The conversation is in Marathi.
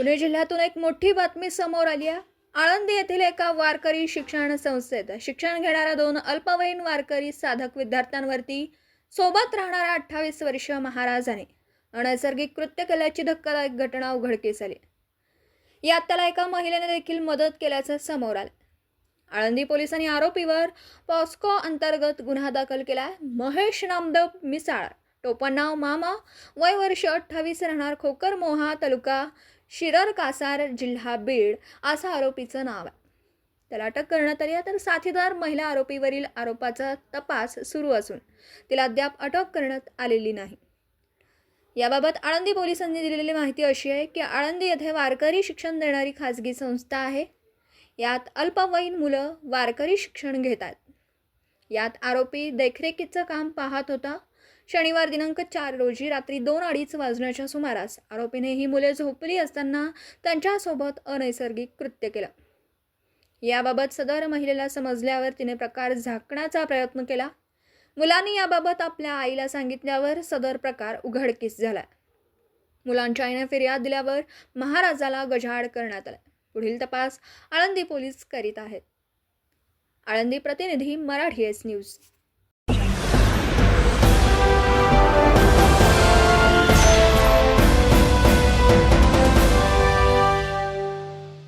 पुणे जिल्ह्यातून एक मोठी बातमी समोर आली आहे. आळंदी येथील एका वारकरी शिक्षण संस्थेत शिक्षण घेणाऱ्या दोन अल्पवयीन वारकरी साधक विद्यार्थ्यांवरती सोबत राहणाऱ्या अठ्ठावीस वर्षीय महाराजाने अनैसर्गिक कृत्य केल्याची धक्कादायक घटना उघडकीस आली. यात त्याला एका महिलेने देखील मदत केल्याचं समोर आलं. आळंदी पोलिसांनी आरोपीवर पॉस्को अंतर्गत गुन्हा दाखल केला. महेश नामदेव मिसाळ टोपणनाव मामा. वय वर्ष अठ्ठावीस राहणार खोकर मोहा तालुका शिरर कासार जिल्हा बीड असं आरोपीचं नाव आहे. त्याला अटक करण्यात आली आहे. तर साथीदार महिला आरोपीवरील आरोपाचा तपास सुरू असून तिला अद्याप अटक करण्यात आलेली नाही. याबाबत आळंदी पोलिसांनी दिलेली माहिती अशी आहे की आळंदी येथे वारकरी शिक्षण देणारी खाजगी संस्था आहे. यात अल्पवयीन मुलं वारकरी शिक्षण घेतात. यात आरोपी देखरेखीचं काम पाहत होता. शनिवार दिनांक चार रोजी रात्री दोन अडीच वाजण्याच्या सुमारास आरोपीने ही मुले झोपली असताना त्यांच्यासोबत अनैसर्गिक कृत्य केलं. याबाबत सदर महिलेला समजल्यावर तिने प्रकार झाकण्याचा प्रयत्न केला. मुलांनी याबाबत आपल्या आईला सांगितल्यावर सदर प्रकार उघडकीस झाला. मुलांच्या आईने फिर्याद दिल्यावर महाराजाला गजाआड करण्यात आला. पुढील तपास आळंदी पोलीस करीत आहेत. आळंदी प्रतिनिधी मराठी एस न्यूज.